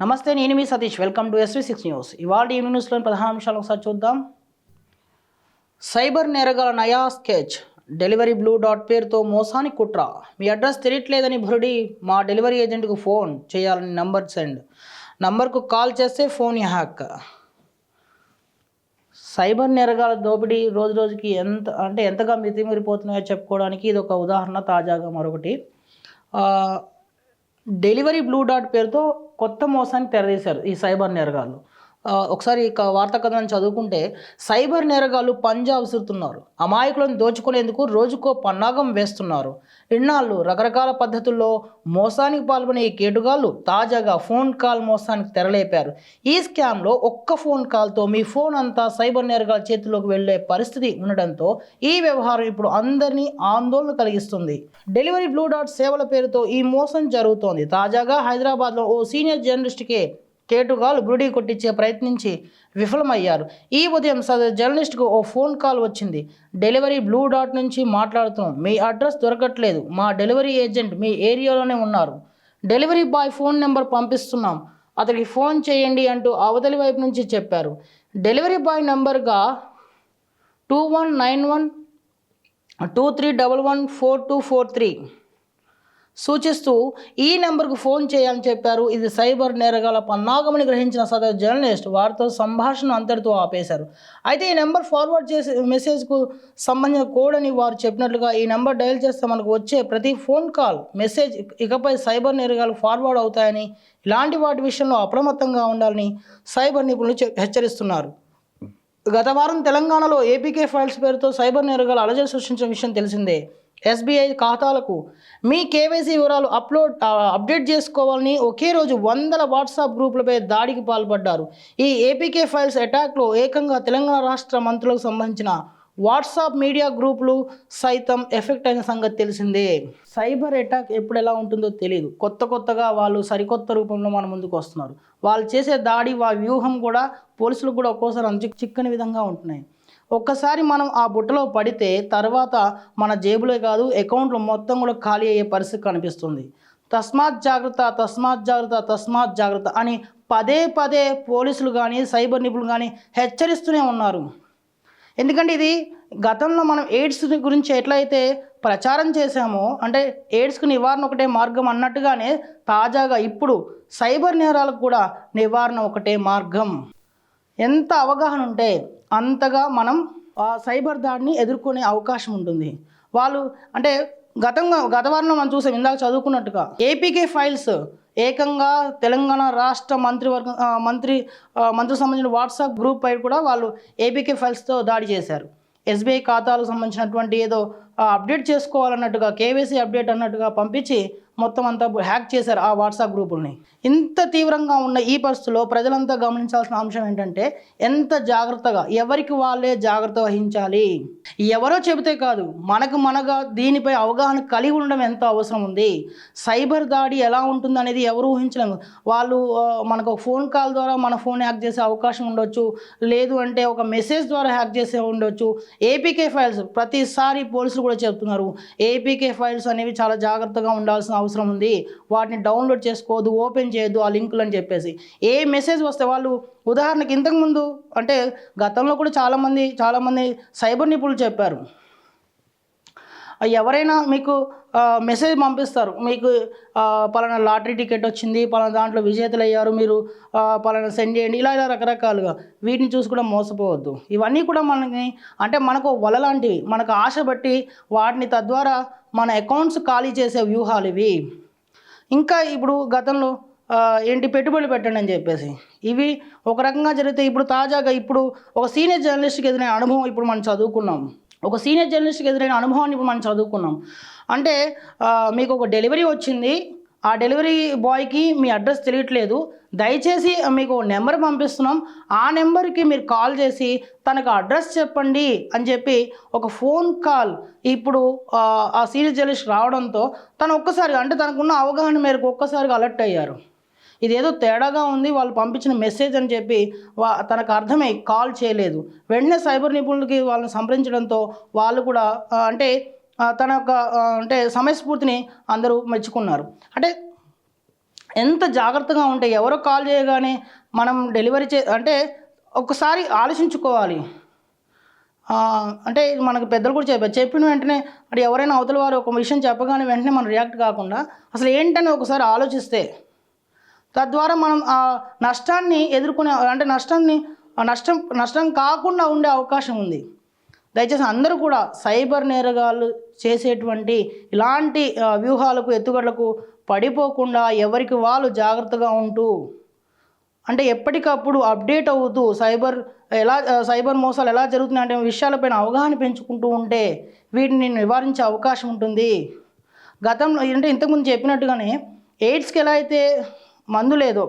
నమస్తే నేను మీ Satish. Welcome to SV six news. ఇవాళ ఈవినింగ్ న్యూస్లోని ప్రధాన అంశాలు ఒకసారి చూద్దాం. సైబర్ నేరగాల నయా స్కెచ్. డెలివరీ బ్లూ డాట్ పేరుతో మోసానికి కుట్ర. మీ అడ్రస్ తెలియట్లేదని భరుడి మా డెలివరీ ఏజెంట్కు ఫోన్ చేయాలని నంబర్ సెండ్. నంబర్కు కాల్ చేస్తే ఫోన్ హ్యాక్. సైబర్ నేరగాల దోపిడీ రోజు రోజుకి ఎంత అంటే ఎంతగా మితిమీరిపోతున్నాయో చెప్పుకోవడానికి ఇది ఒక ఉదాహరణ తాజాగా మరొకటి. డెలివరీ బ్లూ డాట్ పేరుతో కొత్త మోసాన్ని తెరదీశారు ఈ సైబర్ నేరగాళ్ళు. ఒకసారి ఇక వార్తా కథనం చదువుకుంటే సైబర్ నేరగాళ్ళు పంజా విసురుతున్నారు. అమాయకులను దోచుకునేందుకు రోజుకో పన్నాగం వేస్తున్నారు. ఇన్నాళ్ళు రకరకాల పద్ధతుల్లో మోసానికి పాల్గొనే ఈ కేటుగాళ్ళు తాజాగా ఫోన్ కాల్ మోసానికి తెరలేపారు. ఈ స్కామ్లో ఒక్క ఫోన్ కాల్తో మీ ఫోన్ అంతా సైబర్ నేరగాల చేతిలోకి వెళ్ళే పరిస్థితి ఉండడంతో ఈ వ్యవహారం ఇప్పుడు అందరినీ ఆందోళన కలిగిస్తుంది. డెలివరీ బ్లూ డాట్ సేవల పేరుతో ఈ మోసం జరుగుతోంది. తాజాగా హైదరాబాద్లో ఓ సీనియర్ జర్నలిస్ట్కే కేటుగాలు బురుడి కొట్టించే ప్రయత్నించి విఫలమయ్యారు. ఈ ఉదయం సదరు జర్నలిస్ట్కు ఓ ఫోన్ కాల్ వచ్చింది. డెలివరీ బ్లూ డాట్ నుంచి మాట్లాడుతున్నాం. మీ అడ్రస్ దొరకట్లేదు. మా డెలివరీ ఏజెంట్ మీ ఏరియాలోనే ఉన్నారు. డెలివరీ బాయ్ ఫోన్ నెంబర్ పంపిస్తున్నాం. అతనికి ఫోన్ చేయండి అంటూ అవతలి వైపు నుంచి చెప్పారు. Delivery boy నెంబర్గా two one nine one two three double one four two four three సూచిస్తూ ఈ నెంబర్కు ఫోన్ చేయాలని చెప్పారు. ఇది సైబర్ నేరగాల పన్నాగమని గ్రహించిన సదరు జర్నలిస్ట్ వారితో సంభాషణ అంతటితో ఆపేశారు. అయితే ఈ నెంబర్ ఫార్వర్డ్ చేసే మెసేజ్కు సంబంధించిన కోడ్ అని వారు చెప్పినట్లుగా ఈ నెంబర్ డయల్ చేస్తే మనకు వచ్చే ప్రతి ఫోన్ కాల్ మెసేజ్ ఇకపై సైబర్ నేరగాలు ఫార్వర్డ్ అవుతాయని ఇలాంటి వాటి విషయంలో అప్రమత్తంగా ఉండాలని సైబర్ నిపుణులు చె- హెచ్చరిస్తున్నారు. గత వారం తెలంగాణలో ఏపీకే ఫైల్స్ పేరుతో సైబర్ నేరగాలు అలజడి సృష్టించిన విషయం తెలిసిందే. ఎస్బీఐ ఖాతాలకు మీ కేవైసీ వివరాలు అప్లోడ్ అప్డేట్ చేసుకోవాలని ఒకే రోజు వందల వాట్సాప్ గ్రూపులపై దాడికి పాల్పడ్డారు. ఈ ఏపీకే ఫైల్స్ అటాక్లో ఏకంగా తెలంగాణ రాష్ట్ర మంత్రులకు సంబంధించిన వాట్సాప్ మీడియా గ్రూపులు సైతం ఎఫెక్ట్ అయిన సంగతి తెలిసిందే. సైబర్ అటాక్ ఎప్పుడు ఎలా ఉంటుందో తెలియదు కొత్త కొత్తగా వాళ్ళు సరికొత్త రూపంలో మన ముందుకు వస్తున్నారు. వాళ్ళు చేసే దాడి వా వ్యూహం కూడా పోలీసులకు కూడా ఒక్కోసారి అంచు చిక్కని విధంగా ఉంటున్నాయి. ఒక్కసారి మనం ఆ బుట్టలో పడితే తర్వాత మన జేబులే కాదు అకౌంట్లో మొత్తం కూడా ఖాళీ అయ్యే పరిస్థితి కనిపిస్తుంది. తస్మాత్ జాగ్రత్త తస్మాత్ జాగ్రత్త తస్మాత్ జాగ్రత్త అని పదే పదే పోలీసులు కానీ సైబర్ నిపుణులు కానీ హెచ్చరిస్తూనే ఉన్నారు. ఎందుకంటే ఇది గతంలో మనం ఎయిడ్స్ గురించి ఎట్లయితే ప్రచారం చేశామో అంటే ఎయిడ్స్కి నివారణ ఒకటే మార్గం అన్నట్టుగానే తాజాగా ఇప్పుడు సైబర్ నేరాలకు కూడా నివారణ ఒకటే మార్గం. ఎంత అవగాహన ఉంటే అంతగా మనం సైబర్ దాడిని ఎదుర్కొనే అవకాశం ఉంటుంది. వాళ్ళు అంటే గతంగా గత వారంలో మనం చూసాం ఇందాక చదువుకున్నట్టుగా ఏపీకే ఫైల్స్ ఏకంగా తెలంగాణ రాష్ట్ర మంత్రివర్గ మంత్రి మంత్రికి సంబంధించిన వాట్సాప్ గ్రూప్ పై కూడా వాళ్ళు ఏపీకే ఫైల్స్తో దాడి చేశారు. ఎస్బీఐ ఖాతాలకు సంబంధించినటువంటి ఏదో అప్డేట్ చేసుకోవాలన్నట్టుగా కేవైసీ అప్డేట్ అన్నట్టుగా పంపించి మొత్తం అంతా హ్యాక్ చేశారు ఆ వాట్సాప్ గ్రూపుల్ని. ఇంత తీవ్రంగా ఉన్న ఈ పరిస్థితుల్లో ప్రజలంతా గమనించాల్సిన అంశం ఏంటంటే ఎంత జాగ్రత్తగా ఎవరికి వాళ్ళే జాగ్రత్త వహించాలి? ఎవరో చెబితే కాదు మనకు మనగా దీనిపై అవగాహన కలిగి ఉండడం ఎంత అవసరం ఉంది? సైబర్ దాడి ఎలా ఉంటుంది అనేది ఎవరు ఊహించలేము వాళ్ళు మనకు ఒక ఫోన్ కాల్ ద్వారా మన ఫోన్ హ్యాక్ చేసే అవకాశం ఉండొచ్చు. లేదు అంటే ఒక మెసేజ్ ద్వారా హ్యాక్ చేసే ఉండొచ్చు. ఏపీకే ఫైల్స్ ప్రతిసారి పోలీసులు కూడా చెప్తున్నారు. ఏపీకే ఫైల్స్ అనేవి చాలా జాగ్రత్తగా ఉండాల్సిన అవసరం ఉంది. వాటిని డౌన్లోడ్ చేసుకోవద్దు ఓపెన్ చేయొద్దు ఆ లింకులు అని చెప్పేసి. ఏ మెసేజ్ వస్తే వాళ్ళు ఉదాహరణకి ఇంతకుముందు అంటే గతంలో కూడా చాలామంది చాలామంది సైబర్ నిపుణులు చెప్పారు. ఎవరైనా మీకు మెసేజ్ పంపిస్తారు. మీకు పలానా లాటరీ టికెట్ వచ్చింది పలానా దాంట్లో విజేతలు అయ్యారు మీరు పలానా సెండ్ చేయండి ఇలా ఇలా రకరకాలుగా. వీటిని చూసి కూడా మోసపోవద్దు. ఇవన్నీ కూడా మనకి అంటే మనకు వల లాంటివి. మనకు ఆశ బట్టి వాటిని తద్వారా మన అకౌంట్స్ ఖాళీ చేసే వ్యూహాలు ఇవి. ఇంకా ఇప్పుడు గతంలో ఏంటి పెట్టుబడులు పెట్టండి అని చెప్పేసి. ఇవి ఒక రకంగా జరిగితే ఇప్పుడు తాజాగా ఇప్పుడు ఒక సీనియర్ జర్నలిస్ట్కి ఎదురైన అనుభవం ఇప్పుడు మనం చదువుకున్నాం. ఒక సీనియర్ జర్నలిస్ట్కి ఎదురైన అనుభవాన్ని ఇప్పుడు మనం చదువుకున్నాం. అంటే మీకు ఒక డెలివరీ వచ్చింది ఆ డెలివరీ బాయ్కి మీ అడ్రస్ తెలియట్లేదు. దయచేసి మీకు నెంబర్ పంపిస్తున్నాం. ఆ నెంబర్కి మీరు కాల్ చేసి తనకు అడ్రస్ చెప్పండి అని చెప్పి ఒక ఫోన్ కాల్ ఇప్పుడు ఆ, సీరియస్ సీనియర్ జర్నలిస్ట్ రావడంతో తను ఒక్కసారిగా అంటే తనకున్న అవగాహన మేరకు ఒక్కసారిగా అలర్ట్ అయ్యారు. ఇదేదో తేడాగా ఉంది వాళ్ళు పంపించిన మెసేజ్ అని చెప్పి వా తనకు అర్థమై కాల్ చేయలేదు. వెంటనే సైబర్ నిపుణులకి వాళ్ళని సంప్రదించడంతో వాళ్ళు కూడా అంటే తన యొక్క అంటే సమయస్ఫూర్తిని అందరూ మెచ్చుకున్నారు. అంటే ఎంత జాగ్రత్తగా ఉంటే ఎవరో కాల్ చేయగానే మనం డెలివరీ చే అంటే ఒకసారి ఆలోచించుకోవాలి. అంటే మనకు పెద్దలు కూడా చెప్పారు చెప్పిన వెంటనే అంటే ఎవరైనా అవతల వారు ఒక విషయం చెప్పగానే వెంటనే మనం రియాక్ట్ కాకుండా అసలు ఏంటని ఒకసారి ఆలోచిస్తే తద్వారా మనం ఆ నష్టాన్ని ఎదుర్కొనే అంటే నష్టాన్ని ఆ నష్టం నష్టం కాకుండా ఉండే అవకాశం ఉంది. దయచేసి అందరూ కూడా సైబర్ నేరగాళ్ళు చేసేటువంటి ఇలాంటి వ్యూహాలకు ఎత్తుగడలకు పడిపోకుండా ఎవరికి వాళ్ళు జాగ్రత్తగా ఉంటూ అంటే ఎప్పటికప్పుడు అప్డేట్ అవుతూ సైబర్ ఎలా సైబర్ మోసాలు ఎలా జరుగుతున్నాయి అంటే విషయాలపైన అవగాహన పెంచుకుంటూ ఉంటే వీటిని నివారించే అవకాశం ఉంటుంది. గతంలో అంటే ఇంతకుముందు చెప్పినట్టుగానే ఎయిడ్స్కి ఎలా అయితే మందు లేదో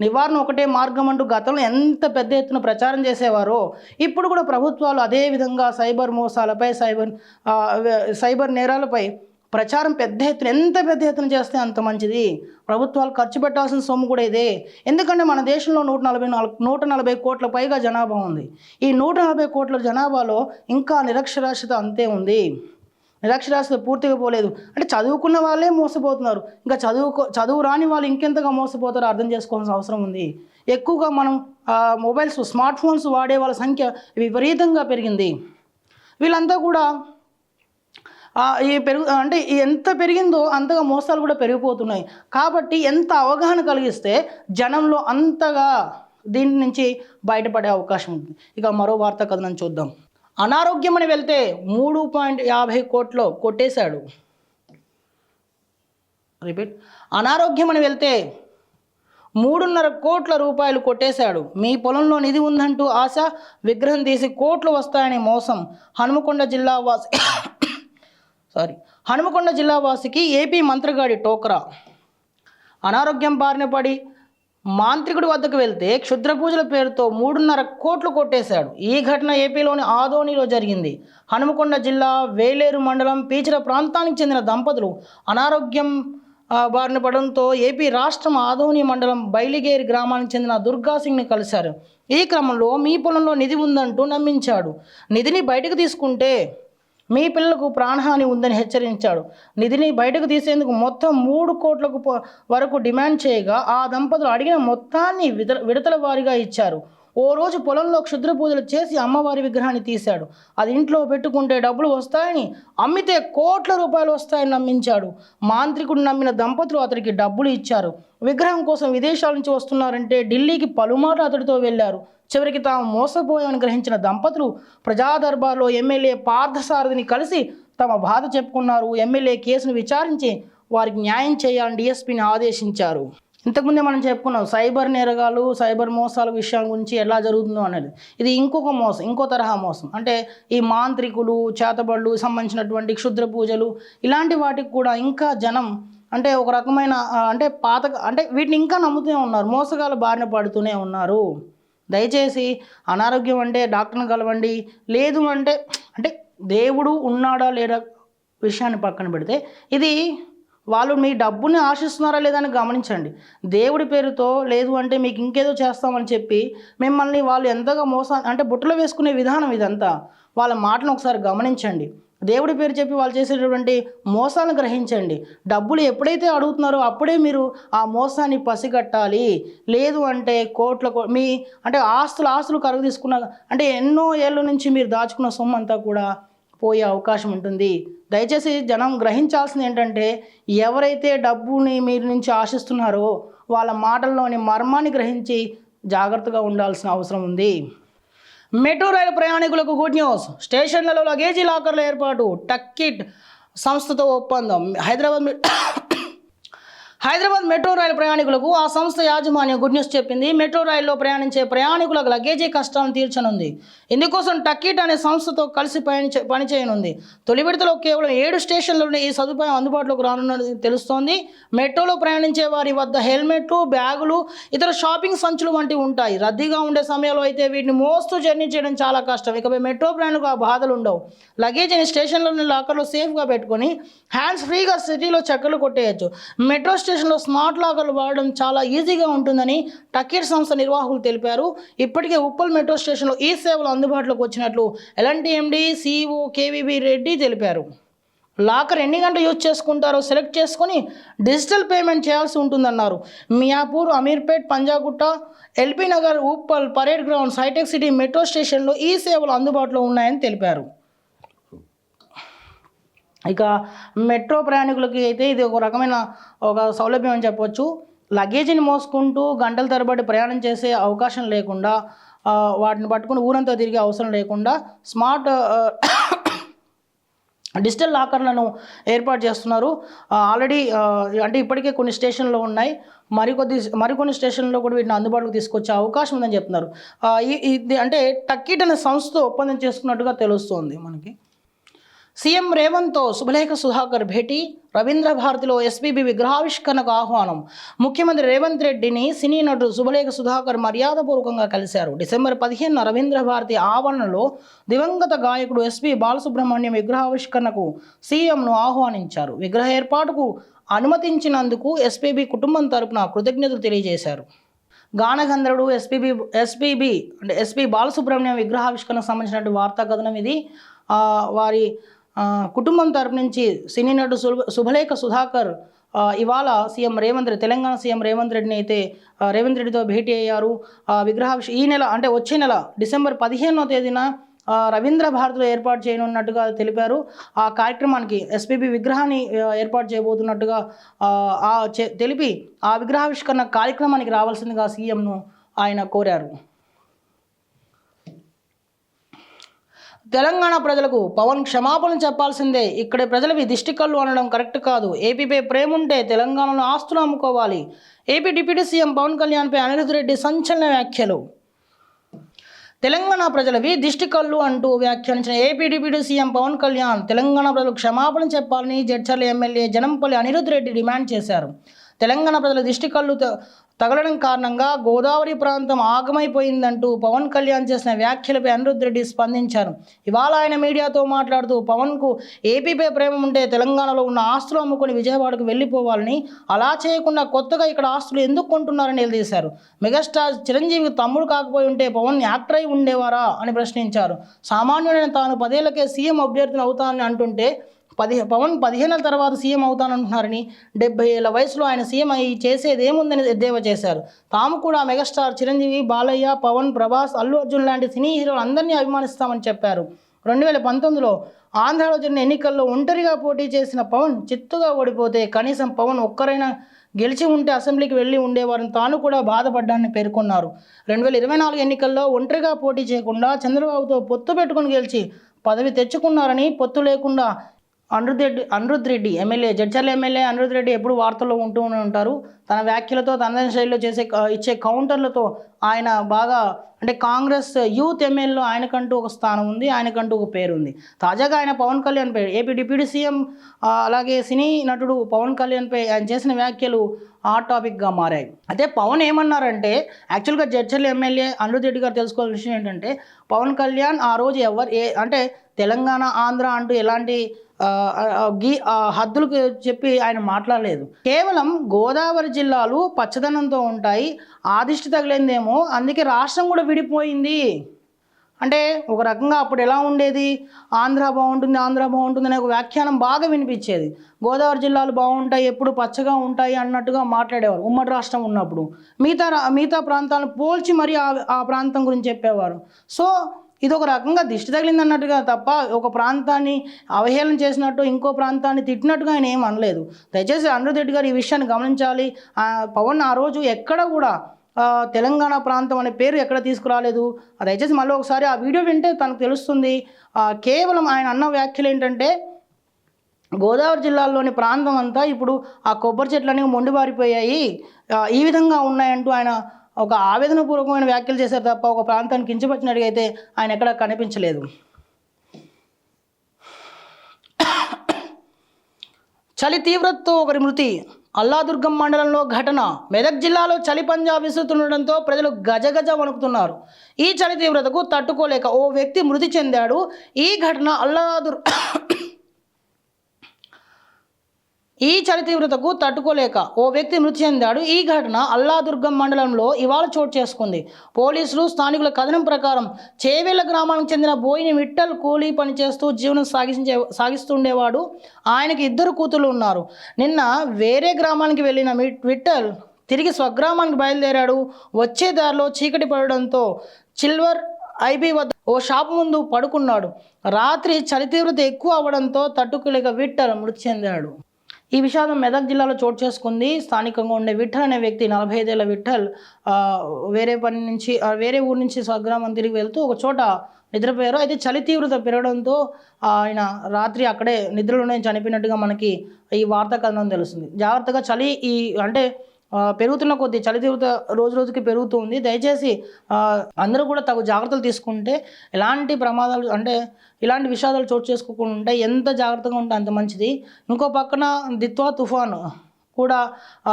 నివారణ ఒకటే మార్గం అంటూ గతంలో ఎంత పెద్ద ఎత్తున ప్రచారం చేసేవారో ఇప్పుడు కూడా ప్రభుత్వాలు అదే విధంగా సైబర్ మోసాలపై సైబర్ సైబర్ నేరాలపై ప్రచారం పెద్ద ఎత్తున ఎంత పెద్ద ఎత్తున చేస్తే అంత మంచిది? ప్రభుత్వాలు ఖర్చు పెట్టాల్సిన సొమ్ము కూడా ఇదే. ఎందుకంటే మన దేశంలో నూట నలభై నాలుగు నూట నలభై కోట్ల పైగా జనాభా ఉంది. ఈ నూట నలభై కోట్ల జనాభాలో ఇంకా నిరక్షరాస్యత అంతే ఉంది. నిరక్షరాస్యత పూర్తిగా పోలేదు. అంటే చదువుకున్న వాళ్ళే మోసపోతున్నారు. ఇంకా చదువుకో చదువు రాని వాళ్ళు ఇంకెంతగా మోసపోతారో అర్థం చేసుకోవాల్సిన అవసరం ఉంది. ఎక్కువగా మనం మొబైల్స్ స్మార్ట్ ఫోన్స్ వాడే వాళ్ళ సంఖ్య విపరీతంగా పెరిగింది. వీళ్ళంతా కూడా ఈ పెరుగు అంటే ఎంత పెరిగిందో అంతగా మోసాలు కూడా పెరిగిపోతున్నాయి. కాబట్టి ఎంత అవగాహన కలిగిస్తే జనంలో అంతగా దీని నుంచి బయటపడే అవకాశం ఉంటుంది ఇక మరో వార్త కథనం చూద్దాం. అనారోగ్యం అని వెళ్తే మూడు పాయింట్ యాభై కోట్లు కొట్టేశాడు. రిపీట్. అనారోగ్యం అని వెళ్తే మూడున్నర కోట్ల రూపాయలు కొట్టేశాడు. మీ పొలంలో నిధి ఉందంటూ ఆశ విగ్రహం తీసి కోట్లు వస్తాయని మోసం హనుమకొండ జిల్లా వాసి సారీ హనుమకొండ జిల్లా వాసికి ఏపీ మంత్రిగాడి టోకరా. అనారోగ్యం బారిన పడి మాంత్రికుడి వద్దకు వెళ్తే క్షుద్ర పూజల పేరుతో మూడున్నర కోట్లు కొట్టేశాడు. ఈ ఘటన ఏపీలోని ఆదోనిలో జరిగింది. హనుమకొండ జిల్లా వేలేరు మండలం పీచర ప్రాంతానికి చెందిన దంపతులు అనారోగ్యం బారిన పడడంతో ఏపీ రాష్ట్రం ఆదోని మండలం బయలిగేరి గ్రామానికి చెందిన దుర్గా సింగ్ని కలిశారు. ఈ క్రమంలో మీ పొలంలో నిధి ఉందంటూ నమ్మించాడు. నిధిని బయటకు తీసుకుంటే మీ పిల్లలకు ప్రాణహాని ఉందని హెచ్చరించాడు. నిధిని బయటకు తీసేందుకు మొత్తం మూడు కోట్లకు ప- వరకు డిమాండ్ చేయగా ఆ దంపతులు అడిగిన మొత్తాన్ని విడత విడతల వారీగా ఇచ్చారు. ఓ రోజు పొలంలో క్షుద్ర పూజలు చేసి అమ్మవారి విగ్రహాన్ని తీశాడు. అది ఇంట్లో పెట్టుకుంటే డబ్బులు వస్తాయని అమ్మితే కోట్ల రూపాయలు వస్తాయని నమ్మించాడు. మాంత్రికుడు నమ్మిన దంపతులు అతడికి డబ్బులు ఇచ్చారు. విగ్రహం కోసం విదేశాల నుంచి వస్తున్నారంటే ఢిల్లీకి పలుమార్లు అతడితో వెళ్ళారు. చివరికి తాము మోసపోయామని గ్రహించిన దంపతులు ప్రజా దర్బార్లో ఎమ్మెల్యే పార్థసారథిని కలిసి తమ బాధ చెప్పుకున్నారు. ఎమ్మెల్యే కేసును విచారించి వారికి న్యాయం చేయాలని డిఎస్పీని ఆదేశించారు. ఇంతకుముందే మనం చెప్పుకున్నాం సైబర్ నేరగాలు సైబర్ మోసాల విషయం గురించి ఎలా జరుగుతుందో అనేది. ఇది ఇంకొక మోసం ఇంకో తరహా మోసం. అంటే ఈ మాంత్రికులు చేతబడులు సంబంధించినటువంటి క్షుద్ర పూజలు ఇలాంటి వాటికి కూడా ఇంకా జనం అంటే ఒక రకమైన అంటే పాత అంటే వీటిని ఇంకా నమ్ముతూనే ఉన్నారు. మోసగాలు బారిన పడుతూనే ఉన్నారు. దయచేసి అనారోగ్యం అంటే డాక్టర్ని కలవండి. లేదు అంటే అంటే దేవుడు ఉన్నాడా లేడా విషయాన్ని పక్కన పెడితే ఇది వాళ్ళు మీ డబ్బుని ఆశిస్తున్నారా లేదా అని గమనించండి. దేవుడి పేరుతో లేదు అంటే మీకు ఇంకేదో చేస్తామని చెప్పి మిమ్మల్ని వాళ్ళు ఎంతగా మోసా అంటే బుట్టలో వేసుకునే విధానం ఇదంతా. వాళ్ళ మాటను ఒకసారి గమనించండి. దేవుడి పేరు చెప్పి వాళ్ళు చేసేటటువంటి మోసాలను గ్రహించండి. డబ్బులు ఎప్పుడైతే అడుగుతున్నారో అప్పుడే మీరు ఆ మోసాన్ని పసిగట్టాలి. లేదు అంటే కోట్ల మీ అంటే ఆస్తులు ఆస్తులు కరుగు తీసుకున్న అంటే ఎన్నో ఏళ్ళ నుంచి మీరు దాచుకున్న సొమ్ము అంతా కూడా పోయే అవకాశం ఉంటుంది. దయచేసి జనం గ్రహించాల్సింది ఏంటంటే ఎవరైతే డబ్బుని మీరు నుంచి ఆశిస్తున్నారో వాళ్ళ మాటల్లోని మర్మాన్ని గ్రహించి జాగ్రత్తగా ఉండాల్సిన అవసరం ఉంది. మెట్రో రైలు ప్రయాణికులకు గుడ్ న్యూస్. స్టేషన్లలో లగేజీ లాకర్ల ఏర్పాటు టక్కిట్ సంస్థతో ఒప్పందం. హైదరాబాద్ హైదరాబాద్ మెట్రో రైలు ప్రయాణికులకు ఆ సంస్థ యాజమాన్యం గుడ్ న్యూస్ చెప్పింది. మెట్రో రైల్లో ప్రయాణించే ప్రయాణికులకు లగేజీ కష్టాలను తీర్చనుంది. ఇందుకోసం టక్కీట్ అనే సంస్థతో కలిసి పయనించ పనిచేయనుంది తొలి విడతలో కేవలం ఏడు స్టేషన్లలోనే ఈ సదుపాయం అందుబాటులోకి రానున్నది తెలుస్తోంది. మెట్రోలో ప్రయాణించే వారి వద్ద హెల్మెట్లు బ్యాగులు ఇతర షాపింగ్ సంచులు వంటివి ఉంటాయి. రద్దీగా ఉండే సమయంలో అయితే వీటిని మోస్తూ జర్నీ చేయడం చాలా కష్టం. ఇకపై మెట్రో ప్రయాణికు ఆ బాధలు ఉండవు. లగేజీని స్టేషన్లోని లాకర్లో సేఫ్గా పెట్టుకొని హ్యాండ్స్ ఫ్రీగా సిటీలో చక్కర్లు కొట్టేయచ్చు. మెట్రో రిజిస్ట్రేషన్లో స్మార్ట్ లాకర్లు వాడడం చాలా ఈజీగా ఉంటుందని టకీర్ సంస్థ నిర్వాహకులు తెలిపారు. ఇప్పటికే ఉప్పల్ మెట్రో స్టేషన్లో ఈ సేవలు అందుబాటులోకి వచ్చినట్లు LNT MD CEO KVB Reddy తెలిపారు. లాకర్ ఎన్ని గంటలు యూజ్ చేసుకుంటారో సెలెక్ట్ చేసుకొని డిజిటల్ పేమెంట్ చేయాల్సి ఉంటుందన్నారు. Miyapur Ameerpet Panjagutta LB Nagar Uppal parade ground hitech city metro స్టేషన్లో ఈ సేవలు అందుబాటులో ఉన్నాయని తెలిపారు. ఇక మెట్రో ప్రయాణికులకి అయితే ఇది ఒక రకమైన ఒక సౌలభ్యం అని చెప్పొచ్చు. లగేజీని మోసుకుంటూ గంటల తరబడి ప్రయాణం చేసే అవకాశం లేకుండా వాటిని పట్టుకుని ఊరంతా తిరిగే అవసరం లేకుండా స్మార్ట్ డిజిటల్ లాకర్లను ఏర్పాటు చేస్తున్నారు. ఆల్రెడీ అంటే ఇప్పటికే కొన్ని స్టేషన్లో ఉన్నాయి. మరికొద్ది మరికొన్ని స్టేషన్లో కూడా వీటిని అందుబాటులోకి తీసుకొచ్చే అవకాశం ఉందని చెప్తున్నారు. ఈ- ఇది అంటే టక్కీట్ అనే సంస్థతో ఒప్పందం చేసుకున్నట్టుగా తెలుస్తోంది మనకి. సీఎం రేవంత్తో శుభలేఖ సుధాకర్ భేటీ రవీంద్ర భారతిలో ఎస్పీబీ విగ్రహావిష్కరణకు ఆహ్వానం. ముఖ్యమంత్రి రేవంత్ రెడ్డిని సినీ నటుడు శుభలేఖ సుధాకర్ మర్యాదపూర్వకంగా కలిశారు. డిసెంబర్ పదిహేనున రవీంద్ర భారతి ఆవరణలో దివంగత గాయకుడు ఎస్పి బాలసుబ్రహ్మణ్యం విగ్రహావిష్కరణకు సీఎంను ఆహ్వానించారు. విగ్రహ ఏర్పాటుకు అనుమతించినందుకు ఎస్పీబీ కుటుంబం తరపున కృతజ్ఞతలు తెలియజేశారు. గానగంధర్వుడు ఎస్పీబీ ఎస్పీబీ అంటే ఎస్పీ బాలసుబ్రహ్మణ్యం విగ్రహావిష్కరణకు సంబంధించినటువంటి వార్తా కథనం ఇది వారి కుటుంబం తరపు నుంచి సినీ నటు శుభ శుభలేఖ సుధాకర్ ఇవాళ సీఎం రేవంత్ రెడ్డి తెలంగాణ సీఎం రేవంత్ రెడ్డిని అయితే రేవంత్ రెడ్డితో భేటీ అయ్యారు. విగ్రహ విగ్రహావిష్ ఈ నెల అంటే వచ్చే నెల డిసెంబర్ పదిహేనో తేదీన రవీంద్ర భారతిలో ఏర్పాటు చేయనున్నట్టుగా తెలిపారు. ఆ కార్యక్రమానికి ఎస్పీబీ విగ్రహాన్ని ఏర్పాటు చేయబోతున్నట్టుగా ఆ, తెలిపి ఆ విగ్రహావిష్కరణ కార్యక్రమానికి రావాల్సిందిగా సీఎంను ఆయన కోరారు. తెలంగాణ ప్రజలకు పవన్ క్షమాపణ చెప్పాల్సిందే. ఇక్కడ ప్రజలవి దిష్టి కళ్ళు అనడం కరెక్ట్ కాదు. ఏపీపై ప్రేమ ఉంటే తెలంగాణలో ఆస్తులు అమ్ముకోవాలి. ఏపీ డిప్యూటీ సీఎం పవన్ కళ్యాణ్పై అనిరుద్ధ్ రెడ్డి సంచలన వ్యాఖ్యలు. తెలంగాణ ప్రజలవి దిష్టి కళ్ళు అంటూ వ్యాఖ్యానించిన AP deputy CM Pawan Kalyan Telangana ప్రజలకు క్షమాపణ చెప్పాలని జడ్చర్ల ఎమ్మెల్యే జనంపల్లి అనిరుద్ధ్ రెడ్డి డిమాండ్ చేశారు. తెలంగాణ ప్రజల దిష్టి కళ్ళు తగలడం కారణంగా గోదావరి ప్రాంతం ఆగమైపోయిందంటూ పవన్ కళ్యాణ్ చేసిన వ్యాఖ్యలపై అనిరుద్ రెడ్డి స్పందించారు. ఇవాళ ఆయన మీడియాతో మాట్లాడుతూ పవన్కు ఏపీపై ప్రేమ ఉంటే తెలంగాణలో ఉన్న ఆస్తులు అమ్ముకొని విజయవాడకు వెళ్ళిపోవాలని అలా చేయకుండా కొత్తగా ఇక్కడ ఆస్తులు ఎందుకు కొంటున్నారని నిలదీశారు. మెగాస్టార్ చిరంజీవి తమ్ముడు కాకపోయి ఉంటే పవన్ యాక్టర్ అయి ఉండేవారా అని ప్రశ్నించారు. సామాన్యుడైన తాను పదేళ్ళకే సీఎం అభ్యర్థిని అవుతానని అంటుంటే పది పవన్ పదిహేనుల తర్వాత సీఎం అవుతానంటున్నారని డెబ్బై ఏళ్ళ వయసులో ఆయన సీఎం అయ్యి చేసేది ఏముందని ఎద్దేవా చేశారు. తాము కూడా మెగాస్టార్ చిరంజీవి బాలయ్య పవన్ ప్రభాస్ అల్లు అర్జున్ లాంటి సినీ హీరోలు అందరినీ అభిమానిస్తామని చెప్పారు. రెండు వేల పంతొమ్మిదిలో ఆంధ్రాలో జరిగిన ఎన్నికల్లో ఒంటరిగా పోటీ చేసిన పవన్ చిత్తుగా ఓడిపోతే కనీసం పవన్ ఒక్కరైనా గెలిచి ఉంటే అసెంబ్లీకి వెళ్ళి ఉండేవారని తాను కూడా బాధపడ్డానని పేర్కొన్నారు. రెండు వేల ఇరవై నాలుగు ఎన్నికల్లో ఒంటరిగా పోటీ చేయకుండా చంద్రబాబుతో పొత్తు పెట్టుకుని గెలిచి పదవి తెచ్చుకున్నారని పొత్తు లేకుండా అనిరుద్ రెడ్డి అనిరుద్ రెడ్డి ఎమ్మెల్యే జడ్చర్ల ఎమ్మెల్యే అనిరుద్ రెడ్డి ఎప్పుడు వార్తల్లో ఉంటూనే ఉంటారు. తన వ్యాఖ్యలతో తన శైలిలో చేసే ఇచ్చే కౌంటర్లతో ఆయన బాగా అంటే కాంగ్రెస్ యూత్ ఎమ్మెల్యేలో ఆయనకంటూ ఒక స్థానం ఉంది ఆయనకంటూ ఒక పేరు ఉంది. తాజాగా ఆయన పవన్ కళ్యాణ్ పేరు ఏపీ డిప్యూటీ సీఎం అలాగే సినీ నటుడు పవన్ కళ్యాణ్పై ఆయన చేసిన వ్యాఖ్యలు హాట్ టాపిక్గా మారాయి. అయితే పవన్ ఏమన్నారంటే యాక్చువల్గా జడ్చర్ల ఎమ్మెల్యే అనిరుద్ రెడ్డి గారు తెలుసుకోవాల్సిన విషయం ఏంటంటే పవన్ కళ్యాణ్ ఆ రోజు ఎవరు ఏ అంటే తెలంగాణ ఆంధ్ర అంటూ ఎలాంటి హద్దులకు చెప్పి ఆయన మాట్లాడలేదు. కేవలం గోదావరి జిల్లాలు పచ్చదనంతో ఉంటాయి. ఆ దిష్టి తగిలిందేమో. అందుకే రాష్ట్రం కూడా విడిపోయింది. అంటే ఒక రకంగా అప్పుడు ఎలా ఉండేది? ఆంధ్ర బాగుంటుంది ఆంధ్ర బాగుంటుంది అనే ఒక వ్యాఖ్యానం బాగా వినిపించేది. గోదావరి జిల్లాలు బాగుంటాయి ఎప్పుడు పచ్చగా ఉంటాయి అన్నట్టుగా మాట్లాడేవారు. ఉమ్మడి రాష్ట్రం ఉన్నప్పుడు మిగతా మిగతా ప్రాంతాలను పోల్చి మరీ ఆ ఆ ప్రాంతం గురించి చెప్పేవారు. సో ఇది ఒక రకంగా దిష్టి తగిలింది అన్నట్టుగా తప్ప ఒక ప్రాంతాన్ని అవహేళన చేసినట్టు ఇంకో ప్రాంతాన్ని తిట్టినట్టుగా ఆయన ఏం అనలేదు. దయచేసి అనిరుద్ రెడ్డి గారు ఈ విషయాన్ని గమనించాలి. పవన్ ఆ రోజు ఎక్కడ కూడా తెలంగాణ ప్రాంతం అనే పేరు ఎక్కడ తీసుకురాలేదు. ఆ దయచేసి మళ్ళీ ఒకసారి ఆ వీడియో వింటే తనకు తెలుస్తుంది. కేవలం ఆయన అన్న వ్యాఖ్యలు ఏంటంటే గోదావరి జిల్లాలోని ప్రాంతం అంతా ఇప్పుడు ఆ కొబ్బరి చెట్లు మొండిబారిపోయాయి. ఈ విధంగా ఉన్నాయంటూ ఆయన ఒక ఆవేదనపూర్వకమైన వ్యాఖ్యలు చేశారు తప్ప ఒక ప్రాంతాన్ని కించపరిచినట్టుగా అయితే ఆయన ఎక్కడ కనిపించలేదు. చలి తీవ్రతతో ఒకరి మృతి అల్లాదుర్గం మండలంలో ఘటన మెదక్ జిల్లాలో చలి పంజా విసురుతుండటంతో ప్రజలు గజగజ వణుకుతున్నారు. ఈ చలి తీవ్రతకు తట్టుకోలేక ఓ వ్యక్తి మృతి చెందాడు. ఈ ఘటన అల్లాదుర్ ఈ చలి తీవ్రతకు తట్టుకోలేక ఓ వ్యక్తి మృతి చెందాడు. ఈ ఘటన అల్లాదుర్గం మండలంలో ఇవాళ చోటు చేసుకుంది. పోలీసులు స్థానికుల కథనం ప్రకారం చేవేళ్ళ గ్రామానికి చెందిన బోయిని విట్టల్ కూలీ పని చేస్తూ జీవనం సాగించే సాగిస్తుండేవాడు. ఆయనకి ఇద్దరు కూతురు ఉన్నారు. నిన్న వేరే గ్రామానికి వెళ్ళిన మి- విట్టల్ తిరిగి స్వగ్రామానికి బయలుదేరాడు. వచ్చే దారిలో చీకటి పడడంతో చిల్వర్ ఐబీ వద్ద ఓ షాప్ ముందు పడుకున్నాడు. రాత్రి చలి తీవ్రత ఎక్కువ అవడంతో తట్టుకోలేక విట్టల్ మృతి చెందాడు. ఈ విషాదం మెదక్ జిల్లాలో చోటు చేసుకుంది. స్థానికంగా ఉండే విఠల్ అనే వ్యక్తి నలభై ఐదేళ్ళ విఠల్ వేరే పని నుంచి వేరే ఊరు నుంచి స్వగ్రామం తిరిగి వెళ్తూ ఒక చోట నిద్రపోయారు. అయితే చలి తీవ్రత పెరగడంతో ఆయన రాత్రి అక్కడే నిద్రలోనే చనిపోయినట్టుగా మనకి ఈ వార్తా కథనం తెలుస్తుంది. జాగ్రత్తగా చలి ఈ అంటే పెరుగుతున్న కొద్ది చలి తీవ్రత రోజు రోజుకి పెరుగుతుంది. దయచేసి అందరూ కూడా తగు జాగ్రత్తలు తీసుకుంటే ఎలాంటి ప్రమాదాలు అంటే ఇలాంటి విషాదాలు చోటు చేసుకోకుండా ఉంటే ఎంత జాగ్రత్తగా ఉంటే అంత మంచిది. ఇంకో పక్కన దిత్వా తుఫాను కూడా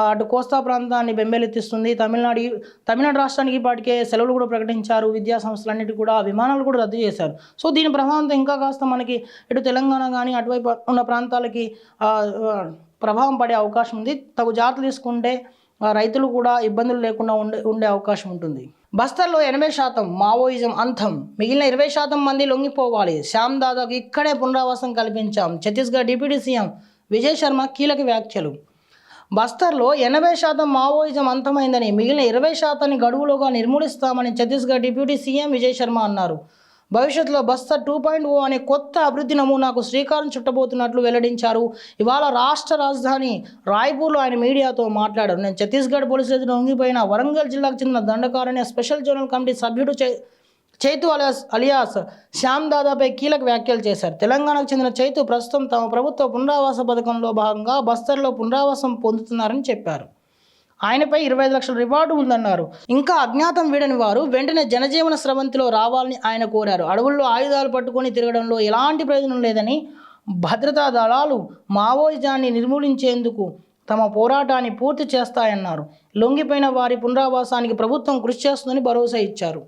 అటు కోస్తా ప్రాంతాన్ని బెంబేలెత్తిస్తుంది. తమిళనాడు తమిళనాడు రాష్ట్రానికి ఇప్పటికే సెలవులు కూడా ప్రకటించారు. విద్యా సంస్థలన్నిటి కూడా విమానాలు కూడా రద్దు చేశారు. సో దీని ప్రభావంతో ఇంకా కాస్త మనకి ఇటు తెలంగాణ కానీ అటువైపు ఉన్న ప్రాంతాలకి ప్రభావం పడే అవకాశం ఉంది. తగు జాగ్రత్తలు తీసుకుంటే రైతులు కూడా ఇబ్బందులు లేకుండా ఉండే ఉండే అవకాశం ఉంటుంది. బస్తర్లో ఎనభై శాతం మావోయిజం అంతం. మిగిలిన ఇరవై శాతం మంది లొంగిపోవాలి. శ్యామ్ దాదాకు ఇక్కడే పునరావాసం కల్పించాం. ఛత్తీస్గఢ్ డిప్యూటీ సీఎం విజయ్ శర్మ కీలక వ్యాఖ్యలు. బస్తర్లో ఎనభై శాతం మావోయిజం అంతమైందని మిగిలిన ఇరవై శాతాన్ని గడువులోగా నిర్మూలిస్తామని ఛత్తీస్గఢ్ డిప్యూటీ సీఎం విజయ్ శర్మ అన్నారు. భవిష్యత్తులో బస్తర్ టూ పాయింట్ ఓ అనే కొత్త అభివృద్ధి నమూనాకు శ్రీకారం చుట్టబోతున్నట్లు వెల్లడించారు. ఇవాళ రాష్ట్ర రాజధాని రాయ్పూర్లో ఆయన మీడియాతో మాట్లాడారు. నేను ఛత్తీస్గఢ్ పోలీసులు ఎదురు లొంగిపోయిన వరంగల్ జిల్లాకు చెందిన దండకారణ్య స్పెషల్ జోనల్ కమిటీ సభ్యుడు చే చైతు అలియాస్ అలియాస్ శ్యామ్ దాదాపై కీలక వ్యాఖ్యలు చేశారు. తెలంగాణకు చెందిన చైతు ప్రస్తుతం తమ ప్రభుత్వ పునరావాస పథకంలో భాగంగా బస్తర్లో పునరావాసం పొందుతున్నారని చెప్పారు. ఆయనపై ఇరవై ఐదు లక్షల రివార్డు ఉందన్నారు. ఇంకా అజ్ఞాతం వీడని వారు వెంటనే జనజీవన స్రవంతిలో రావాలని ఆయన కోరారు. అడవుల్లో ఆయుధాలు పట్టుకొని తిరగడంలో ఎలాంటి ప్రయోజనం లేదని భద్రతా దళాలు మావోయిజాన్ని నిర్మూలించేందుకు తమ పోరాటాన్ని పూర్తి చేస్తాయన్నారు. లొంగిపోయిన వారి పునరావాసానికి ప్రభుత్వం కృషి చేస్తుందని భరోసా ఇచ్చారు.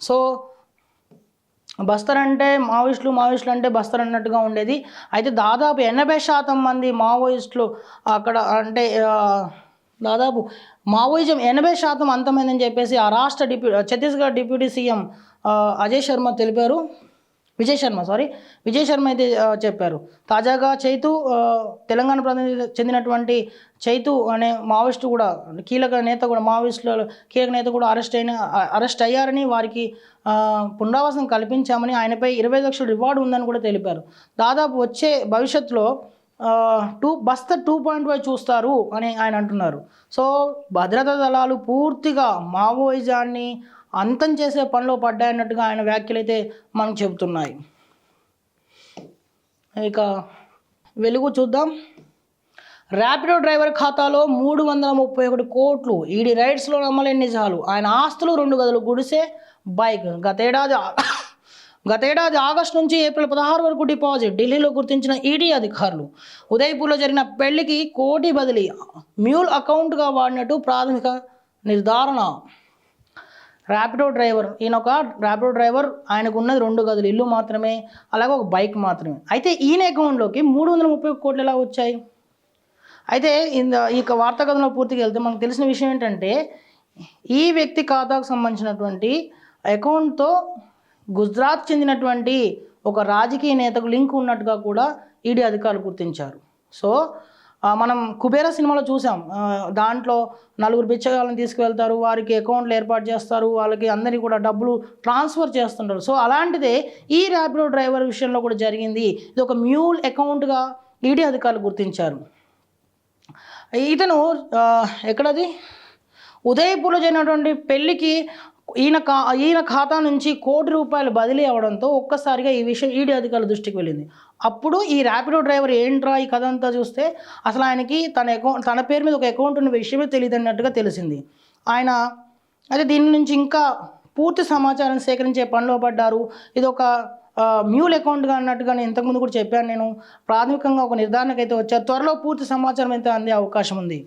సో బస్తర్ అంటే మావోయిస్టులు మావోయిస్టులు అంటే బస్తర్ అన్నట్టుగా ఉండేది. అయితే దాదాపు ఎనభై శాతం మంది మావోయిస్టులు అక్కడ అంటే దాదాపు మావోయిజం ఎనభై శాతం అంతమైందని చెప్పేసి ఆ రాష్ట్ర deputy Chhattisgarh deputy CM Ajay Sharma తెలిపారు. విజయ్ శర్మ సారీ. విజయ్ శర్మ అయితే చెప్పారు. తాజాగా చైతు తెలంగాణ ప్రతినిధి చెందినటువంటి చైతు అనే మావోయిస్టు కూడా కీలక నేత కూడా మావోయిస్టుల కీలక నేత కూడా అరెస్ట్ అయిన అరెస్ట్ అయ్యారని వారికి పునరావాసం కల్పించామని ఆయనపై ఇరవై లక్షల రివార్డు ఉందని కూడా తెలిపారు. దాదాపు వచ్చే భవిష్యత్తులో two Bastar two point five చూస్తారు అని ఆయన అంటున్నారు. సో భద్రతా దళాలు పూర్తిగా మావోయిజాన్ని అంతం చేసే పనిలో పడ్డాయన్నట్టుగా ఆయన వ్యాఖ్యలు అయితే మనకు చెబుతున్నాయి. ఇక వెలుగు చూద్దాం. ర్యాపిడో డ్రైవర్ ఖాతాలో మూడు వందల ముప్పై ఒకటి కోట్లు ఈడీ రైడ్స్లో నమ్మలేని నిజాలు. ఆయన ఆస్తులు రెండు గదులు గుడిసే బైక్. గతేడాది గతేడాది ఆగస్టు నుంచి ఏప్రిల్ పదహారు వరకు డిపాజిట్ ఢిల్లీలో గుర్తించిన ఈడీ అధికారులు. ఉదయపూర్లో జరిగిన పెళ్ళికి కోటి బదిలీ మ్యూల్ అకౌంట్గా వాడినట్టు ప్రాథమిక నిర్ధారణ. ర్యాపిడో డ్రైవర్ ఈయన ఒక ర్యాపిడో డ్రైవర్ ఆయనకు ఉన్నది రెండు గదులు ఇల్లు మాత్రమే అలాగే ఒక బైక్ మాత్రమే. అయితే ఈయన అకౌంట్లోకి మూడు వందల ముప్పై కోట్లు ఎలా వచ్చాయి? అయితే ఇంద ఈ యొక్క వార్తా కథనంలో పూర్తిగా వెళ్తే మనకు తెలిసిన విషయం ఏంటంటే ఈ వ్యక్తి ఖాతాకు సంబంధించినటువంటి అకౌంట్తో గుజరాత్ చెందినటువంటి ఒక రాజకీయ నేతకు లింక్ ఉన్నట్టుగా కూడా ఈడీ అధికారులు గుర్తించారు. సో మనం కుబేర సినిమాలో చూసాం. దాంట్లో నలుగురు బిచ్చగాళ్ళని తీసుకువెళ్తారు వారికి అకౌంట్లు ఏర్పాటు చేస్తారు వాళ్ళకి అందరికీ కూడా డబ్బులు ట్రాన్స్ఫర్ చేస్తుంటారు. సో అలాంటిదే ఈ ర్యాపిడో డ్రైవర్ విషయంలో కూడా జరిగింది. ఇది ఒక మ్యూల్ అకౌంట్గా ఈడీ అధికారులు గుర్తించారు. ఇతను ఎక్కడది? ఉదయపూర్లో జరిగినటువంటి పెళ్ళికి ఈయన కా ఈయన ఖాతా నుంచి కోటి రూపాయలు బదిలీ అవడంతో ఒక్కసారిగా ఈ విషయం ఈడీ అధికారుల దృష్టికి వెళ్ళింది. అప్పుడు ఈ ర్యాపిడో డ్రైవర్ ఏంట్రా ఈ కథ అంతా చూస్తే అసలు ఆయనకి తన అకౌంట్ తన పేరు మీద ఒక అకౌంట్ ఉన్న విషయమే తెలియదు అన్నట్టుగా తెలిసింది. ఆయన అయితే దీని నుంచి ఇంకా పూర్తి సమాచారం సేకరించే పనిలో పడ్డారు. ఇది ఒక మ్యూల్ అకౌంట్గా అన్నట్టుగా నేను ఇంతకుముందు కూడా చెప్పాను. నేను ప్రాథమికంగా ఒక నిర్ధారణకైతే వచ్చారు త్వరలో పూర్తి సమాచారం అయితే అందే అవకాశం ఉంది.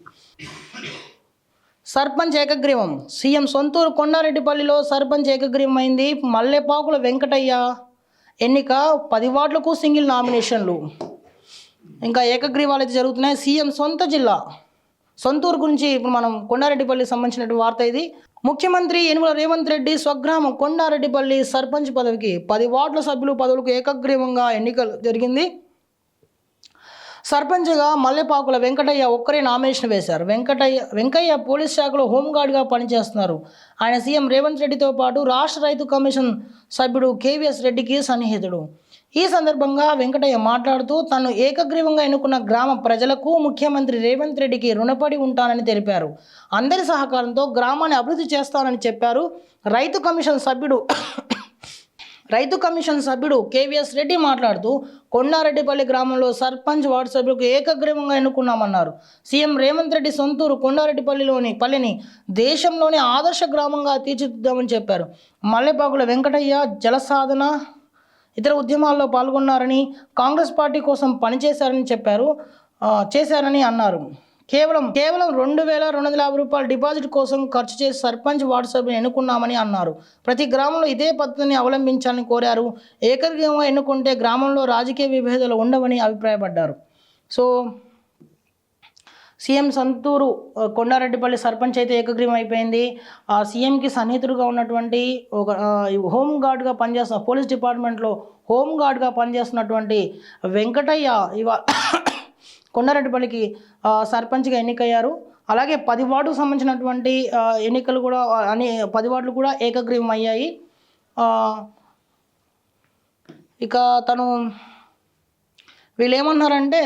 సర్పంచ్ ఏకగ్రీవం. సీఎం సొంతూరు కొండారెడ్డిపల్లిలో సర్పంచ్ ఏకగ్రీవం అయింది మల్లెపాకుల వెంకటయ్య ఎన్నిక పది వార్డులకు సింగిల్ నామినేషన్లు. ఇంకా ఏకగ్రీవాలు అయితే జరుగుతున్నాయి. సీఎం సొంత జిల్లా. సొంతూరు గురించి ఇప్పుడు మనం కొండారెడ్డిపల్లి సంబంధించినటువంటి వార్త ఇది. ముఖ్యమంత్రి యనుమల రేవంత్ రెడ్డి స్వగ్రామం కొండారెడ్డిపల్లి సర్పంచ్ పదవికి పది వార్డుల సభ్యులు పదవులకు ఏకగ్రీవంగా ఎన్నికలు జరిగింది. సర్పంచ్గా మల్లెపాకుల వెంకటయ్య ఒక్కరే నామినేషన్ వేశారు. వెంకటయ్య వెంకయ్య పోలీస్ శాఖలో హోంగార్డ్గా పనిచేస్తున్నారు. ఆయన సీఎం రేవంత్ రెడ్డితో పాటు రాష్ట్ర రైతు కమిషన్ సభ్యుడు కేవీఎస్ రెడ్డికి సన్నిహితుడు. ఈ సందర్భంగా వెంకటయ్య మాట్లాడుతూ తను ఏకగ్రీవంగా ఎన్నుకున్న గ్రామ ప్రజలకు ముఖ్యమంత్రి రేవంత్ రెడ్డికి రుణపడి ఉంటానని తెలిపారు. అందరి సహకారంతో గ్రామాన్ని అభివృద్ధి చేస్తానని చెప్పారు. రైతు కమిషన్ సభ్యుడు రైతు కమిషన్ సభ్యుడు కేవీఎస్ రెడ్డి మాట్లాడుతూ కొండారెడ్డిపల్లి గ్రామంలో సర్పంచ్ వార్డు సభ్యులకు ఏకగ్రీవంగా ఎన్నుకున్నామన్నారు. సీఎం రేవంత్ రెడ్డి సొంతూరు కొండారెడ్డిపల్లిలోని పల్లిని దేశంలోని ఆదర్శ గ్రామంగా తీర్చిదిద్దామని చెప్పారు. మల్లెపాకుల వెంకటయ్య జలసాధన ఇతర ఉద్యమాల్లో పాల్గొన్నారని కాంగ్రెస్ పార్టీ కోసం పనిచేశారని చెప్పారు చేశారని అన్నారు. కేవలం కేవలం రెండు వేల రెండు వందల యాభై రూపాయల డిపాజిట్ కోసం ఖర్చు చేసి సర్పంచ్ వార్డు సభ్యుని ఎన్నుకున్నామని అన్నారు. ప్రతి గ్రామంలో ఇదే పద్ధతిని అవలంబించాలని కోరారు. ఏకగ్రీవంగా ఎన్నుకుంటే గ్రామంలో రాజకీయ విభేదాలు ఉండవని అభిప్రాయపడ్డారు. సో సీఎం సంతూరు కొండారెడ్డిపల్లి సర్పంచ్ అయితే ఏకగ్రీవం అయిపోయింది. ఆ సీఎంకి సన్నిహితుడుగా ఉన్నటువంటి ఒక హోమ్ గార్డ్గా పనిచేస్తున్న పోలీస్ డిపార్ట్మెంట్లో హోమ్ గార్డ్గా పనిచేస్తున్నటువంటి వెంకటయ్య ఇవా కొండారెడ్డిపల్లికి సర్పంచ్గా ఎన్నికయ్యారు. అలాగే పది వార్డుకు సంబంధించినటువంటి ఎన్నికలు కూడా అని పది వార్డులు కూడా ఏకగ్రీవం అయ్యాయి ఇక తను వీళ్ళు ఏమన్నారంటే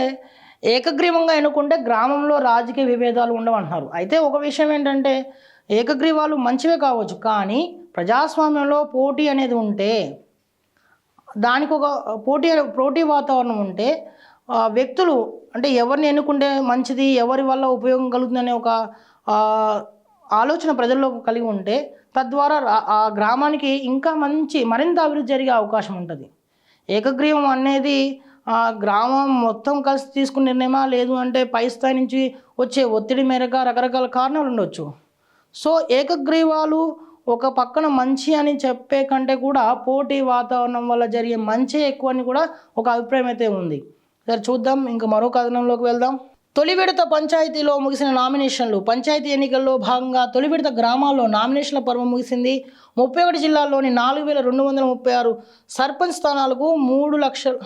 ఏకగ్రీవంగా ఎన్నుకుంటే గ్రామంలో రాజకీయ విభేదాలు ఉండవంటున్నారు. అయితే ఒక విషయం ఏంటంటే ఏకగ్రీవాలు మంచివే కావచ్చు కానీ ప్రజాస్వామ్యంలో పోటీ అనేది ఉంటే దానికి ఒక పోటీ పోటీ వాతావరణం ఉంటే వ్యక్తులు అంటే ఎవరిని ఎన్నుకుంటే మంచిది ఎవరి వల్ల ఉపయోగం కలుగుతుందనే ఒక ఆలోచన ప్రజల్లో కలిగి ఉంటే తద్వారా ఆ గ్రామానికి ఇంకా మంచి మరింత అభివృద్ధి జరిగే అవకాశం ఉంటుంది. ఏకగ్రీవం అనేది ఆ, గ్రామం మొత్తం కలిసి తీసుకున్న నిర్ణయమా లేదు అంటే పై స్థాయి నుంచి వచ్చే ఒత్తిడి మేరకు రకరకాల కారణాలు ఉండొచ్చు. సో ఏకగ్రీవాలు ఒక పక్కన మంచి అని చెప్పే కంటే కూడా పోటీ వాతావరణం వల్ల జరిగే మంచి ఎక్కువ అని కూడా ఒక అభిప్రాయం అయితే ఉంది. సరే చూద్దాం ఇంకా మరో కథనంలోకి వెళ్దాం. తొలి విడత పంచాయతీలో ముగిసిన నామినేషన్లు పంచాయతీ ఎన్నికల్లో భాగంగా తొలి విడత గ్రామాల్లో నామినేషన్ల పర్వం ముగిసింది. ముప్పై ఒకటి జిల్లాల్లోని నాలుగు వేల రెండు వందల ముప్పై ఆరు సర్పంచ్ స్థానాలకు మూడు లక్షల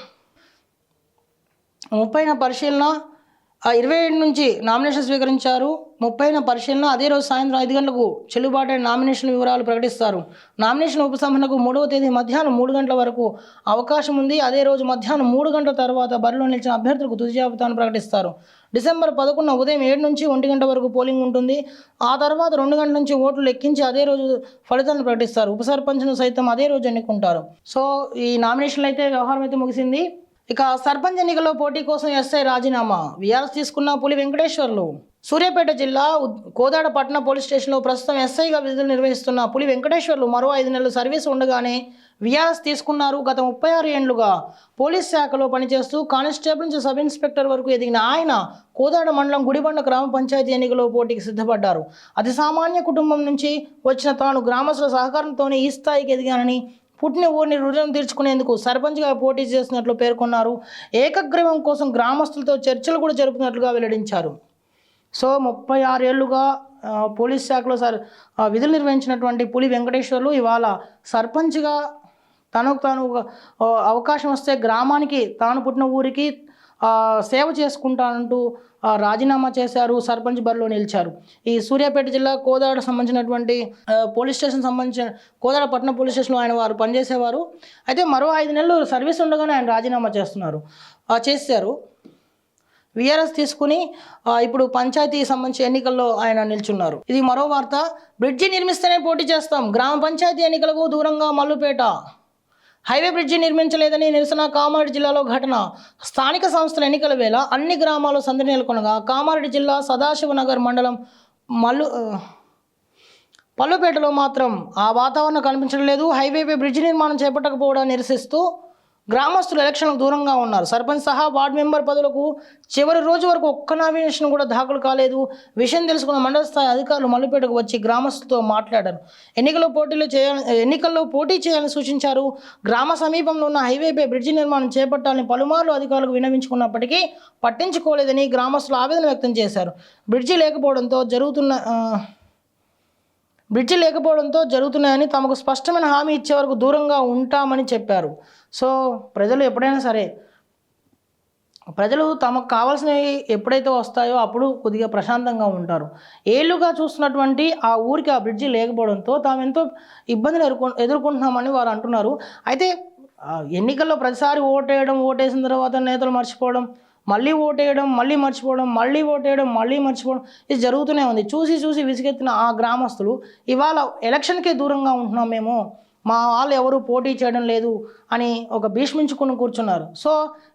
ముప్పైన పరిశీలన ఆ ఇరవై ఏడు నుంచి నామినేషన్ స్వీకరించారు. ముప్పైన పరిశీలన అదే రోజు సాయంత్రం ఐదు గంటలకు చెల్లుబాటు అయిన నామినేషన్ వివరాలు ప్రకటిస్తారు. నామినేషన్ ఉపసంహరణకు మూడవ తేదీ మధ్యాహ్నం మూడు గంటల వరకు అవకాశం ఉంది. అదే రోజు మధ్యాహ్నం మూడు గంటల తర్వాత బరిలో నిలిచిన అభ్యర్థులకు తుది జాబితాను ప్రకటిస్తారు. డిసెంబర్ పదకొండున ఉదయం ఏడు నుంచి ఒంటి గంట వరకు పోలింగ్ ఉంటుంది. ఆ తర్వాత రెండు గంటల నుంచి ఓట్లు లెక్కించి అదే రోజు ఫలితాలను ప్రకటిస్తారు. ఉప సర్పంచ్ను సైతం అదే రోజు ఎన్నుకుంటారు. సో ఈ నామినేషన్లు అయితే వ్యవహారం అయితే ముగిసింది. ఇక సర్పంచ్ ఎన్నికల్లో పోటీ కోసం ఎస్ఐ రాజీనామా విఆర్ఎస్ తీసుకున్న పులి వెంకటేశ్వర్లు. సూర్యాపేట జిల్లా కోదాడ పట్టణ పోలీస్ స్టేషన్లో ప్రస్తుతం ఎస్ఐగా విధులు నిర్వహిస్తున్న పులి వెంకటేశ్వర్లు మరో ఐదు నెలలు సర్వీస్ ఉండగానే విఆర్ఎస్ తీసుకున్నారు. గత ముప్పై ఆరు ఏండ్లుగా పోలీస్ శాఖలో పనిచేస్తూ కానిస్టేబుల్ నుంచి సబ్ ఇన్స్పెక్టర్ వరకు ఎదిగిన ఆయన కోదాడ మండలం గుడిబండ గ్రామ పంచాయతీ ఎన్నికలో పోటీకి సిద్ధపడ్డారు. అతి సామాన్య కుటుంబం నుంచి వచ్చిన తాను గ్రామస్తుల సహకారంతోనే ఈ స్థాయికి ఎదిగానని పుట్టిన ఊరిని రుణం తీర్చుకునేందుకు సర్పంచ్గా పోటీ చేస్తున్నట్లు పేర్కొన్నారు. ఏకగ్రీవం కోసం గ్రామస్తులతో చర్చలు కూడా జరుపుతున్నట్లుగా వెల్లడించారు. సో ముప్పై ఆరేళ్ళుగా పోలీస్ శాఖలో సార్ విధులు నిర్వహించినటువంటి పులి వెంకటేశ్వర్లు ఇవాళ సర్పంచ్గా తనకు తాను ఒక, అవకాశం వస్తే గ్రామానికి తాను పుట్టిన ఊరికి సేవ చేసుకుంటానంటూ రాజీనామా చేశారు సర్పంచ్ బరిలో నిలిచారు. ఈ సూర్యాపేట జిల్లా కోదాడ సంబంధించినటువంటి పోలీస్ స్టేషన్ సంబంధించిన కోదాడ పట్టణ పోలీస్ స్టేషన్లో ఆయన వారు పనిచేసేవారు. అయితే మరో ఐదు నెలలు సర్వీస్ ఉండగానే ఆయన రాజీనామా చేస్తున్నారు. చేశారు. విఆర్ఎస్ తీసుకుని ఇప్పుడు పంచాయతీ సంబంధించి ఎన్నికల్లో ఆయన నిల్చున్నారు. ఇది మరో వార్త. బ్రిడ్జి నిర్మిస్తేనే పోటీ చేస్తాం. గ్రామ పంచాయతీ ఎన్నికలకు దూరంగా మల్లుపేట. హైవే బ్రిడ్జి నిర్మించలేదని నిరసన కామారెడ్డి జిల్లాలో ఘటన. స్థానిక సంస్థల ఎన్నికల వేళ అన్ని గ్రామాల్లో సందడి నెలకొనగా కామారెడ్డి జిల్లా సదాశివనగర్ మండలం మల్లు పల్లుపేటలో మాత్రం ఆ వాతావరణం కనిపించడం లేదు. హైవేపై బ్రిడ్జి నిర్మాణం చేపట్టకపోవడం నిరసిస్తూ గ్రామస్తులు ఎలక్షన్లకు దూరంగా ఉన్నారు. సర్పంచ్ సహా వార్డు మెంబర్ పదవులకు చివరి రోజు వరకు ఒక్క నామినేషన్ కూడా దాఖలు కాలేదు. విషయం తెలుసుకున్న మండల స్థాయి అధికారులు మల్లిపేటకు వచ్చి గ్రామస్తులతో మాట్లాడారు. ఎన్నికల్లో పోటీలు చేయాలని ఎన్నికల్లో పోటీ చేయాలని సూచించారు. గ్రామ సమీపంలో ఉన్న హైవేపై బ్రిడ్జి నిర్మాణం చేపట్టాలని పలుమార్లు అధికారులకు విన్నవించుకున్నప్పటికీ పట్టించుకోలేదని గ్రామస్తులు ఆవేదన వ్యక్తం చేశారు. బ్రిడ్జి లేకపోవడంతో జరుగుతున్న బ్రిడ్జి లేకపోవడంతో జరుగుతున్నాయని తమకు స్పష్టమైన హామీ ఇచ్చే వరకు దూరంగా ఉంటామని చెప్పారు. సో ప్రజలు ఎప్పుడైనా సరే ప్రజలు తమకు కావాల్సినవి ఎప్పుడైతే వస్తాయో అప్పుడు కొద్దిగా ప్రశాంతంగా ఉంటారు. ఏళ్ళుగా చూస్తున్నటువంటి ఆ ఊరికి ఆ బ్రిడ్జి లేకపోవడంతో తాము ఎంతో ఇబ్బందులు ఎదుర్కొ ఎదుర్కొంటున్నామని వారు అంటున్నారు. అయితే ఎన్నికల్లో ప్రతిసారి ఓటేయడం ఓటేసిన తర్వాత నేతలు మర్చిపోవడం మళ్ళీ ఓటేయడం మళ్ళీ మర్చిపోవడం మళ్ళీ ఓటేయడం మళ్ళీ మర్చిపోవడం ఇది జరుగుతూనే ఉంది. చూసి చూసి విసిగెత్తిన ఆ గ్రామస్తులు ఇవాళ ఎలక్షన్కే దూరంగా ఉంటున్నాం మేము మా వాళ్ళు ఎవరు పోటీ చేయడం లేదు అని ఒక భీష్మించుకుని కూర్చున్నారు. సో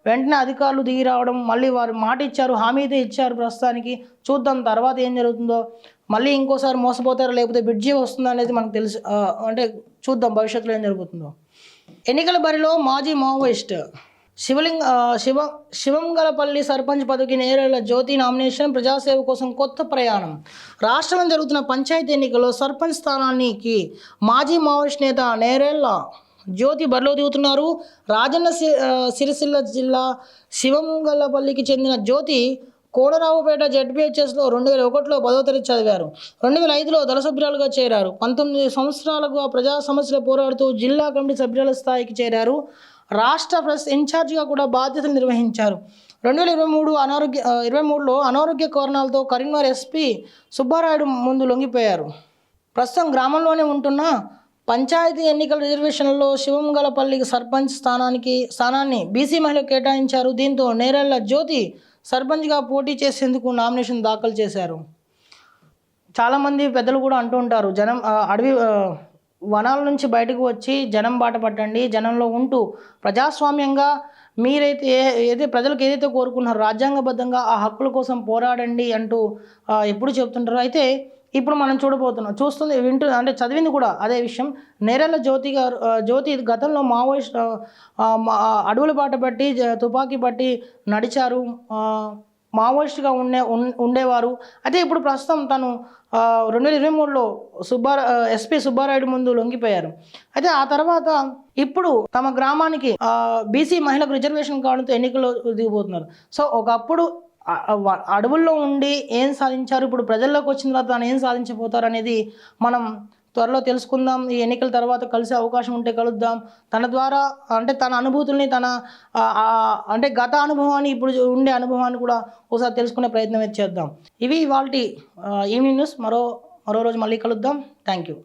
వెంటనే అధికారులు దిగి రావడం మళ్ళీ వారు మాట ఇచ్చారు హామీతో ఇచ్చారు ప్రస్తుతానికి. చూద్దాం తర్వాత ఏం జరుగుతుందో. మళ్ళీ ఇంకోసారి మోసపోతారో లేకపోతే బ్రిడ్జి వస్తుందా అనేది మనకు తెలుసు అంటే చూద్దాం భవిష్యత్తులో ఏం జరుగుతుందో. ఎన్నికల బరిలో మాజీ మావోయిస్ట్ శివలింగ శివ శివంగలపల్లి సర్పంచ్ పదవికి నేరేళ్ళ జ్యోతి నామినేషన్ ప్రజాసేవ కోసం కొత్త ప్రయాణం. రాష్ట్రంలో జరుగుతున్న పంచాయతీ ఎన్నికల్లో సర్పంచ్ స్థానానికి మాజీ మావోయిస్ట్ నేత నేరేళ్ళ జ్యోతి బరిలో దిగుతున్నారు. రాజన్న సిరిసిల్ల జిల్లా శివంగలపల్లికి చెందిన జ్యోతి కోడరావుపేట జడ్పిహెచ్ఎస్లో రెండు వేల ఒకటిలో పదో తరగతి చదివారు. రెండు వేల ఐదులో దళ సభ్యురాలుగా చేరారు. పంతొమ్మిది సంవత్సరాలుగా ప్రజా సమస్యలు పోరాడుతూ జిల్లా కమిటీ సభ్యుల స్థాయికి చేరారు. రాష్ట్ర ప్రెస్ ఇన్ఛార్జిగా కూడా బాధ్యతలు నిర్వహించారు. రెండు వేల ఇరవై మూడు అనారోగ్య ఇరవై మూడులో అనారోగ్య కారణాలతో కరీంనగర్ ఎస్పీ సుబ్బారాయుడు ముందు లొంగిపోయారు. ప్రస్తుతం గ్రామంలోనే ఉంటున్న పంచాయతీ ఎన్నికల రిజర్వేషన్లలో శివంగలపల్లికి సర్పంచ్ స్థానానికి స్థానాన్ని బీసీ మహిళకు కేటాయించారు. దీంతో నేరెళ్ళ జ్యోతి సర్పంచ్గా పోటీ చేసేందుకు నామినేషన్ దాఖలు చేశారు. చాలామంది పెద్దలు కూడా అంటూ ఉంటారు జనం అడవి వనాల నుంచి బయటకు వచ్చి జనం బాట పట్టండి జనంలో ఉంటూ ప్రజాస్వామ్యంగా మీరైతే ఏ ఏదైతే ప్రజలకు ఏదైతే కోరుకున్నారో రాజ్యాంగబద్ధంగా ఆ హక్కుల కోసం పోరాడండి అంటూ ఎప్పుడు చెప్తుంటారు అయితే ఇప్పుడు మనం చూడబోతున్నాం. చూస్తుంది వింటు అంటే చదివింది కూడా అదే విషయం. నేరెళ్ళ జ్యోతి గారు జ్యోతి గతంలో మావోయిస్ట్ అడవుల బాట పట్టి జ- తుపాకీ పట్టి నడిచారు. మావోయిస్ట్గా ఉండే ఉండేవారు. అయితే ఇప్పుడు ప్రస్తుతం తను రెండు వేల ఇరవై మూడులో సుబ్బారా ఎస్పీ సుబ్బారాయుడు ముందు లొంగిపోయారు. అయితే ఆ తర్వాత ఇప్పుడు తమ గ్రామానికి బీసీ మహిళకు రిజర్వేషన్ కావడంతో ఎన్నికల్లో దిగిపోతున్నారు. సో ఒకప్పుడు అడవుల్లో ఉండి ఏం సాధించారు? ఇప్పుడు ప్రజల్లోకి వచ్చిన తర్వాత ఏం సాధించబోతారు అనేది మనం త్వరలో తెలుసుకుందాం. ఈ ఎన్నికల తర్వాత కలిసే అవకాశం ఉంటే కలుద్దాం. తన ద్వారా అంటే తన అనుభూతుల్ని తన అంటే గత అనుభవాన్ని ఇప్పుడు ఉండే అనుభవాన్ని కూడా ఒకసారి తెలుసుకునే ప్రయత్నం చేద్దాం. ఇవి ఇవాళ ఈవినింగ్ న్యూస్. మరో మరో రోజు మళ్ళీ కలుద్దాం. Thank you.